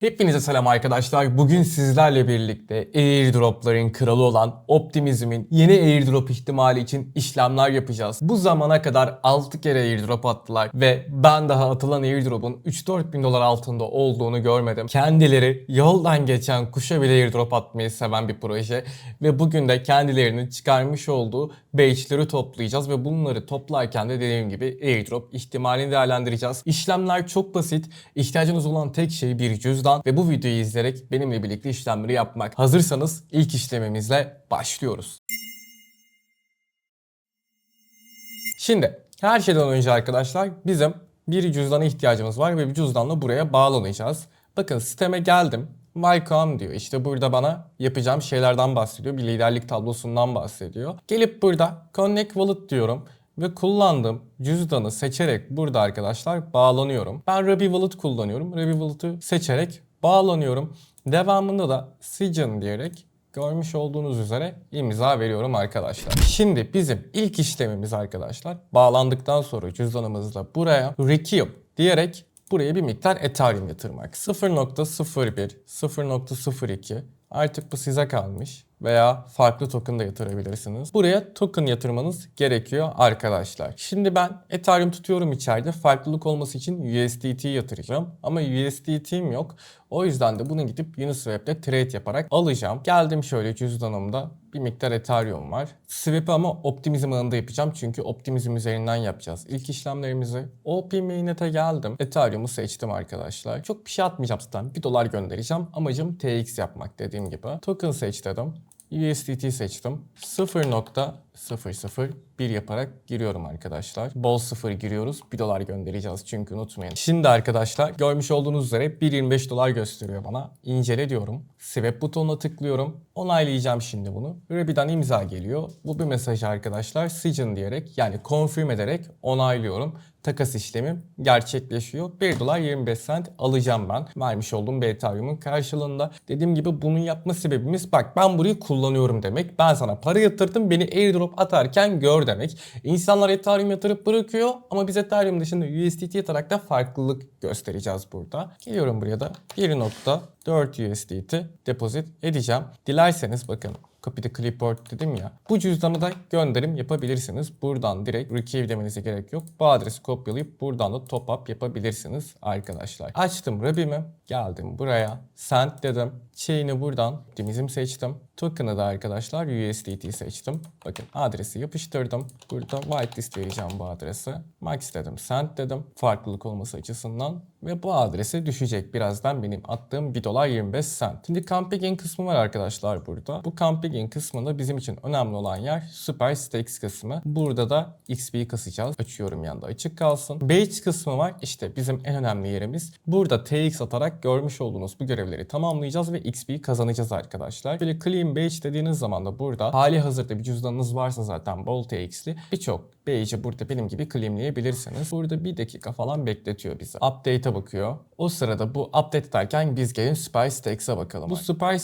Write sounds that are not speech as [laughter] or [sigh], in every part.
Hepinize selam arkadaşlar. Bugün sizlerle birlikte airdropların kralı olan Optimizm'in yeni airdrop ihtimali için işlemler yapacağız. Bu zamana kadar 6 kere airdrop attılar ve ben daha atılan airdrop'un 3-4 bin dolar altında olduğunu görmedim. Kendileri yoldan geçen kuşa bile airdrop atmayı seven bir proje ve bugün de kendilerinin çıkarmış olduğu badge'leri toplayacağız ve bunları toplarken de dediğim gibi airdrop ihtimalini değerlendireceğiz. İşlemler çok basit. İhtiyacınız olan tek şey bir cüzdan ve bu videoyu izleyerek benimle birlikte işlemleri yapmak. Hazırsanız ilk işlemimizle başlıyoruz. Şimdi her şeyden önce arkadaşlar bizim bir cüzdana ihtiyacımız var ve bir cüzdanla buraya bağlanacağız. Bakın sisteme geldim. Welcome diyor. İşte burada bana yapacağım şeylerden bahsediyor. Bir liderlik tablosundan bahsediyor. Gelip burada Connect Wallet diyorum ve kullandığım cüzdanı seçerek burada arkadaşlar bağlanıyorum. Ben Wallet kullanıyorum. Wallet'ı seçerek bağlanıyorum. Devamında da Sign diyerek görmüş olduğunuz üzere imza veriyorum arkadaşlar. Şimdi bizim ilk işlemimiz arkadaşlar bağlandıktan sonra cüzdanımızla buraya Receive diyerek buraya bir miktar Ethereum yatırmak. 0.01, 0.02 artık bu size kalmış veya farklı token da yatırabilirsiniz. Buraya token yatırmanız gerekiyor arkadaşlar. Şimdi ben Ethereum tutuyorum içeride. Farklılık olması için USDT yatıracağım. Ama USDT'm yok. O yüzden de bunu gidip Uniswap'te trade yaparak alacağım. Geldim şöyle cüzdanımda bir miktar Ethereum var. Swap'ı ama Optimism ağında yapacağım çünkü Optimism üzerinden yapacağız. İlk işlemlerimizi OP Mainnet'e geldim. Ethereum'u seçtim arkadaşlar. Çok bir şey atmayacağım zaten. 1 dolar göndereceğim. Amacım TX yapmak dediğim gibi. Token seç dedim. USDT seçtim. 0.001 yaparak giriyorum arkadaşlar. Bol sıfır giriyoruz. 1 dolar göndereceğiz çünkü unutmayın. Şimdi arkadaşlar görmüş olduğunuz üzere 1.25 dolar gösteriyor bana. İncele diyorum. Swap butonuna tıklıyorum. Onaylayacağım şimdi bunu. Ruby'den imza geliyor. Bu bir mesaj arkadaşlar. Sign diyerek yani confirm ederek onaylıyorum. Takas işlemim gerçekleşiyor. 1 dolar 25 cent alacağım ben. Vermiş olduğum bir Ethereum'un karşılığında. Dediğim gibi bunun yapma sebebimiz bak ben burayı kullanıyorum demek. Ben sana para yatırdım beni airdrop atarken gör demek. İnsanlar Ethereum yatırıp bırakıyor ama biz Ethereum dışında USDT yatarak da farklılık göstereceğiz burada. Geliyorum buraya da 1.4 USDT depozit edeceğim. Dilerseniz bakın Copy the clipboard dedim ya. Bu cüzdanı da gönderim yapabilirsiniz. Buradan direkt retrieve demenize gerek yok. Bu adresi kopyalayıp buradan da top up yapabilirsiniz arkadaşlar. Açtım Ruby'mi. Geldim buraya. Send dedim. Chain'i buradan optimizm seçtim. Token'ı da arkadaşlar USDT seçtim. Bakın adresi yapıştırdım. Burada whitelist vereceğim bu adrese. Max dedim. Send dedim. Farklılık olması açısından. Ve bu adrese düşecek birazdan benim attığım 1 dolar 25 cent. Şimdi Camping kısmı var arkadaşlar burada. Bu Camping kısmında bizim için önemli olan yer Super Stakes kısmı. Burada da XP kasacağız. Açıyorum yanda açık kalsın. Base kısmı var. İşte bizim en önemli yerimiz. Burada TX atarak görmüş olduğunuz bu görevleri tamamlayacağız ve XP kazanacağız arkadaşlar. Böyle Clean Badge dediğiniz zaman da burada hali hazırda bir cüzdanınız varsa zaten bol TX'li birçok badge'i burada benim gibi claimleyebilirsiniz. Burada bir dakika falan bekletiyor bizi. Update'e bakıyor. O sırada bu update ederken biz gelin Spy Stakes'e bakalım. Bu Spy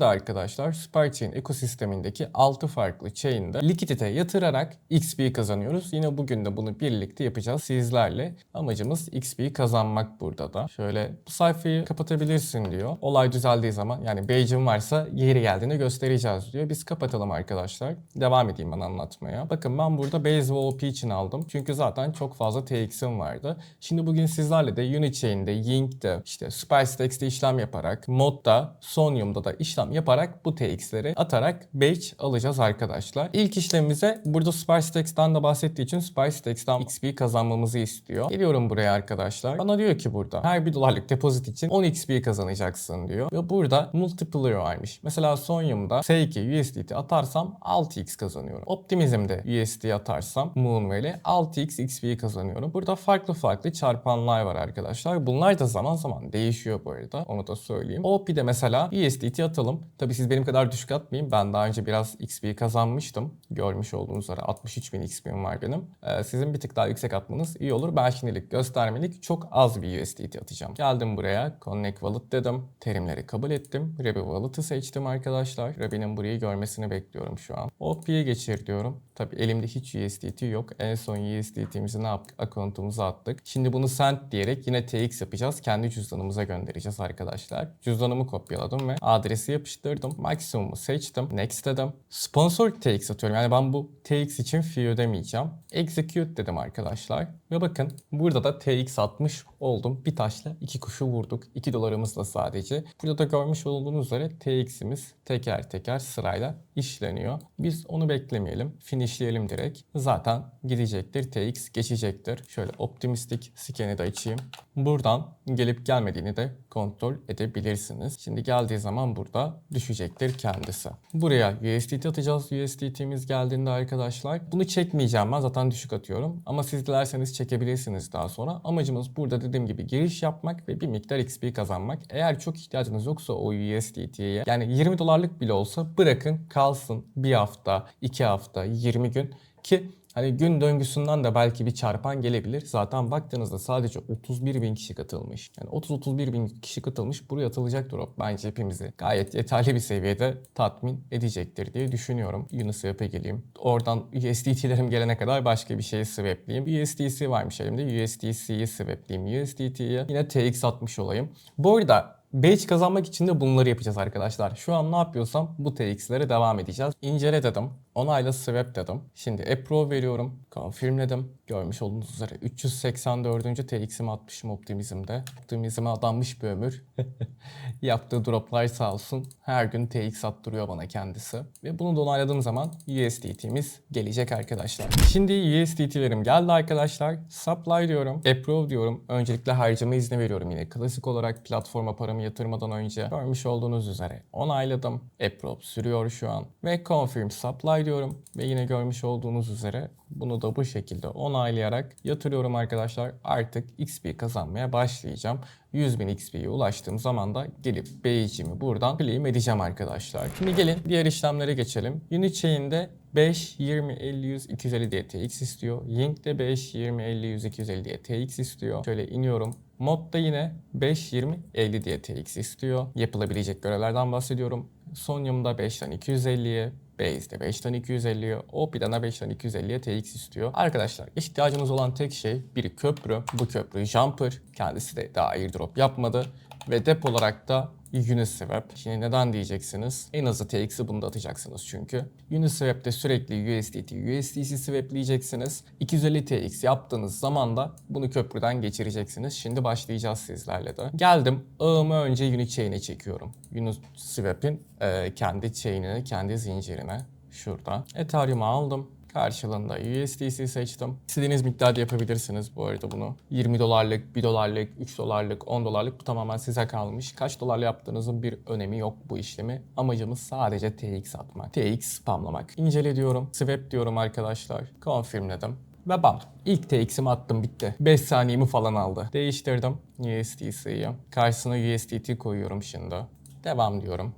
de arkadaşlar Spy Chain ekosistemindeki 6 farklı chain'de likidite yatırarak XP kazanıyoruz. Yine bugün de bunu birlikte yapacağız sizlerle. Amacımız XP kazanmak burada da. Şöyle bu sayfayı kapatabilirsin diyor. Olay düzeldiği zaman yani badge'in varsa yeri geldiğinde göstereceğiz diyor. Biz kapatalım arkadaşlar. Devam edeyim ben anlatmaya. Bakın ben burada base ve OP için aldım. Çünkü zaten çok fazla TX'im vardı. Şimdi bugün sizlerle de Unichain'de, Yink'te, işte SpiceDex'te işlem yaparak, Mod'da, Sonium'da da işlem yaparak bu TX'leri atarak badge alacağız arkadaşlar. İlk işlemimize burada SpiceDex'ten de bahsettiği için SpiceDex'ten XP kazanmamızı istiyor. Geliyorum buraya arkadaşlar. Bana diyor ki burada her bir dolarlık depozit için 10 XP kazanacaksın diyor. Ve burada multiplier varmış. Mesela Sonium'da S2 USDT atarsam 6x kazanıyorum. Optimizm'de USD atarsam Moonway'le 6x XP kazanıyorum. Burada farklı farklı çarpanlar var arkadaşlar. Bunlar da zaman zaman değişiyor bu arada. Onu da söyleyeyim. OP'de mesela USDT atalım. Tabi siz benim kadar düşük atmayın. Ben daha önce biraz XP kazanmıştım. Görmüş olduğunuz üzere 63 bin XP'm var benim. Ee, sizin bir tık daha yüksek atmanız iyi olur. Ben şimdilik göstermelik çok az bir USDT atacağım. Geldim buraya. Connect Wallet dedim. Terimleri kabul ettim. Ruby Wallet'ı seçtim arkadaşlar. Ruby'nin burayı görmesini bekliyorum şu an. OP'ye geçir diyorum. Tabi elimde hiç USDT yok. En son USDT'mizi ne yaptık? Account'umuza attık. Şimdi bunu send diyerek yine yine TX yapacağız. Kendi cüzdanımıza göndereceğiz arkadaşlar. Cüzdanımı kopyaladım ve adresi yapıştırdım. Maksimumu seçtim. Next dedim. Sponsor TX atıyorum. Yani ben bu TX için fee ödemeyeceğim. Execute dedim arkadaşlar. Ve bakın burada da TX atmış oldum. Bir taşla iki kuşu vurduk. 2 dolarımızla sadece. Burada da görmüş olduğunuz üzere TX'imiz teker teker sırayla işleniyor. Biz onu beklemeyelim. Finishleyelim direkt. Zaten gidecektir. TX geçecektir. Şöyle optimistik scan'i de açayım. Buradan gelip gelmediğini de kontrol edebilirsiniz. Şimdi geldiği zaman burada düşecektir kendisi. Buraya USDT atacağız. USDT'miz geldiğinde arkadaşlar bunu çekmeyeceğim ben zaten düşük atıyorum. Ama siz dilerseniz çekebilirsiniz daha sonra. Amacımız burada dediğim gibi giriş yapmak ve bir miktar XP kazanmak. Eğer çok ihtiyacınız yoksa o USDT'ye yani 20 dolarlık bile olsa bırakın kalsın bir hafta, iki hafta, 20 gün ki Hani gün döngüsünden de belki bir çarpan gelebilir. Zaten baktığınızda sadece 31 bin kişi katılmış. Yani 30-31 bin kişi katılmış. Buraya atılacak drop bence hepimizi gayet yeterli bir seviyede tatmin edecektir diye düşünüyorum. Uniswap'e geleyim. Oradan USDT'lerim gelene kadar başka bir şeyi swapleyeyim. USDC varmış elimde. USDC'yi swapleyeyim. USDT'ye yine TX atmış olayım. Bu arada Badge kazanmak için de bunları yapacağız arkadaşlar. Şu an ne yapıyorsam bu TX'lere devam edeceğiz. İncele dedim. Onayla swap dedim. Şimdi approve veriyorum. Confirmledim. Görmüş olduğunuz üzere 384. TX'imi atmışım Optimizm'de. Optimizm'e adanmış bir ömür. [laughs] Yaptığı droplar sağ olsun. Her gün TX attırıyor bana kendisi. Ve bunu da onayladığım zaman USDT'miz gelecek arkadaşlar. Şimdi USDT'lerim geldi arkadaşlar. Supply diyorum. Approve diyorum. Öncelikle harcama izni veriyorum yine. Klasik olarak platforma paramı yatırmadan önce görmüş olduğunuz üzere onayladım. Approve sürüyor şu an. Ve confirm supply diyorum. Ve yine görmüş olduğunuz üzere bunu da bu şekilde onaylayarak yatırıyorum arkadaşlar. Artık XP kazanmaya başlayacağım. 100.000 XP'ye ulaştığım zaman da gelip B'cimi buradan claim edeceğim arkadaşlar. Şimdi gelin diğer işlemlere geçelim. Unichain'de 5, 20, 50, 100, 250 diye TX istiyor. Yink'te 5, 20, 50, 100, 250 diye TX istiyor. Şöyle iniyorum. Modda yine 5, 20, 50 diye TX istiyor. Yapılabilecek görevlerden bahsediyorum. Sonyum'da 5'ten 250'ye, Base'de 5'ten 250'ye, OP'den 5'ten 250'ye TX istiyor. Arkadaşlar ihtiyacınız olan tek şey bir köprü. Bu köprü Jumper. Kendisi de daha airdrop yapmadı. Ve dep olarak da Uniswap. Şimdi neden diyeceksiniz? En azı TX'i bunda atacaksınız çünkü. Uniswap'te sürekli USDT, USDC swapleyeceksiniz. 250 TX yaptığınız zaman da bunu köprüden geçireceksiniz. Şimdi başlayacağız sizlerle de. Geldim. Ağımı önce Unichain'e çekiyorum. Uniswap'in e, kendi chain'ine, kendi zincirine. Şurada. Ethereum'u aldım. Karşılığında USDC seçtim. İstediğiniz miktarda yapabilirsiniz bu arada bunu. 20 dolarlık, 1 dolarlık, 3 dolarlık, 10 dolarlık bu tamamen size kalmış. Kaç dolarla yaptığınızın bir önemi yok bu işlemi. Amacımız sadece TX atmak. TX spamlamak. İncele diyorum. Swap diyorum arkadaşlar. Confirmledim. Ve bam. İlk TX'imi attım bitti. 5 saniyemi falan aldı. Değiştirdim USDC'yi. Karşısına USDT koyuyorum şimdi. Devam diyorum.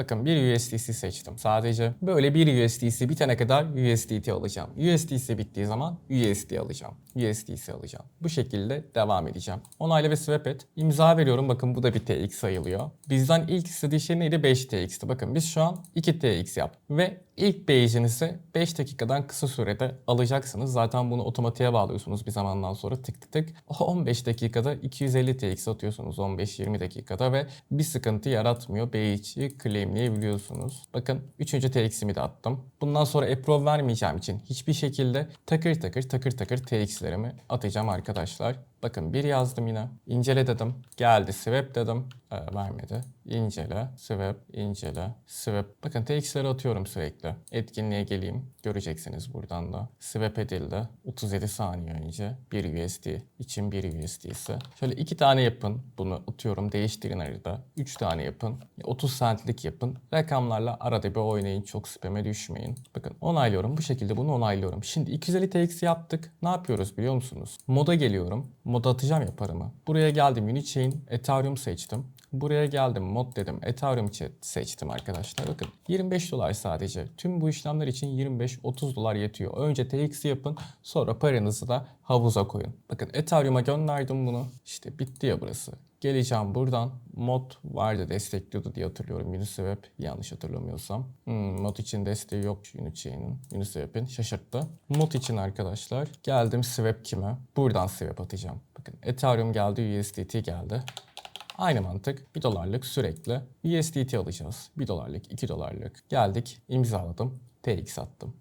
Bakın bir USDC seçtim. Sadece böyle bir USDC bitene kadar USDT alacağım. USDC bittiği zaman USD alacağım. USDC alacağım. Bu şekilde devam edeceğim. Onayla ve swap et. İmza veriyorum. Bakın bu da bir TX sayılıyor. Bizden ilk istediği şey neydi? 5 TX'ti. Bakın biz şu an 2 TX yaptık. Ve ilk beyjinizi 5 dakikadan kısa sürede alacaksınız. Zaten bunu otomatiğe bağlıyorsunuz bir zamandan sonra tık tık tık. O 15 dakikada 250 TX atıyorsunuz 15-20 dakikada ve bir sıkıntı yaratmıyor. Beyci claimleyebiliyorsunuz. Bakın 3. TX'imi de attım. Bundan sonra approve vermeyeceğim için hiçbir şekilde takır takır takır takır TX'lerimi atacağım arkadaşlar. Bakın bir yazdım yine. İncele dedim. Geldi swap dedim. Ee, vermedi. İncele, swap, incele, swap. Bakın TX'leri atıyorum sürekli. Etkinliğe geleyim. Göreceksiniz buradan da. Swap edildi. 37 saniye önce. 1 USD için 1 USD ise. Şöyle iki tane yapın. Bunu atıyorum. Değiştirin arada. 3 tane yapın. 30 centlik yapın. Rakamlarla arada bir oynayın. Çok spam'e düşmeyin. Bakın onaylıyorum. Bu şekilde bunu onaylıyorum. Şimdi 250 TX yaptık. Ne yapıyoruz biliyor musunuz? Moda geliyorum. Moda atacağım ya paramı. Buraya geldim. Unichain, Ethereum seçtim. Buraya geldim mod dedim. Ethereum seçtim arkadaşlar. Bakın 25 dolar sadece. Tüm bu işlemler için 25-30 dolar yetiyor. Önce TX yapın sonra paranızı da havuza koyun. Bakın Ethereum'a gönderdim bunu. İşte bitti ya burası. Geleceğim buradan. Mod vardı destekliyordu diye hatırlıyorum Uniswap yanlış hatırlamıyorsam. Hmm, mod için desteği yok Unichain'in. Uniswap'in şaşırttı. Mod için arkadaşlar geldim swap kime? Buradan swap atacağım. Bakın Ethereum geldi USDT geldi. Aynı mantık 1 dolarlık sürekli USDT alacağız. 1 dolarlık 2 dolarlık geldik imzaladım. TX attım.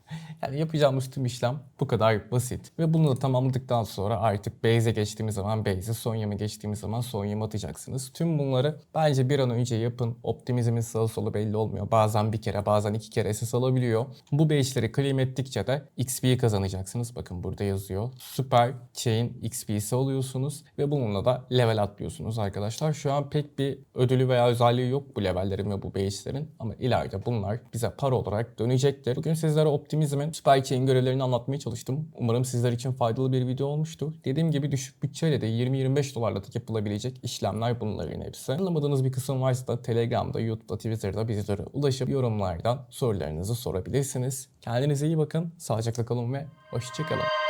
Yani yapacağımız tüm işlem bu kadar basit. Ve bunu da tamamladıktan sonra artık Base'e geçtiğimiz zaman Base'e, Sonya'mı geçtiğimiz zaman Sonya'mı atacaksınız. Tüm bunları bence bir an önce yapın. Optimizmin sağı solu belli olmuyor. Bazen bir kere, bazen iki kere SS alabiliyor. Bu base'leri claim ettikçe de XP kazanacaksınız. Bakın burada yazıyor. Super Chain XP'si alıyorsunuz ve bununla da level atlıyorsunuz arkadaşlar. Şu an pek bir ödülü veya özelliği yok bu levellerin ve bu base'lerin ama ileride bunlar bize para olarak dönecektir. Bugün sizlere Optimizm'in Super Chain görevlerini anlatmaya çalıştım. Umarım sizler için faydalı bir video olmuştur. Dediğim gibi düşük bütçeyle de 20-25 dolarla da yapılabilecek işlemler bunların hepsi. Anlamadığınız bir kısım varsa da Telegram'da, YouTube'da, Twitter'da bizlere ulaşıp yorumlardan sorularınızı sorabilirsiniz. Kendinize iyi bakın, sağlıcakla kalın ve hoşçakalın.